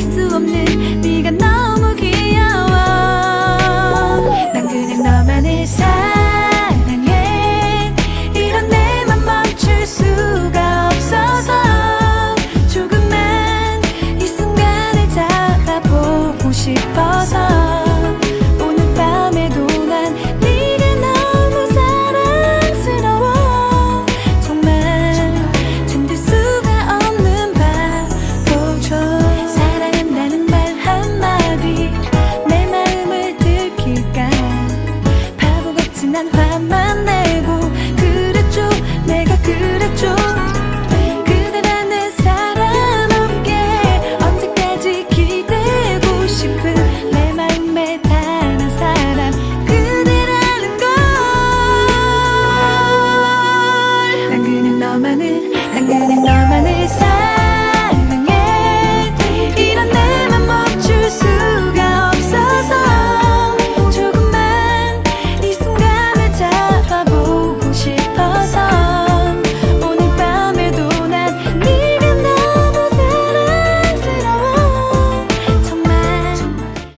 수 없는 네가 너무 귀여워. 난 그냥 너만을 사랑해. 이런 내 맘 멈출 수가 없어서 조금만 이 순간을 잡아보고 싶어서. 난 화만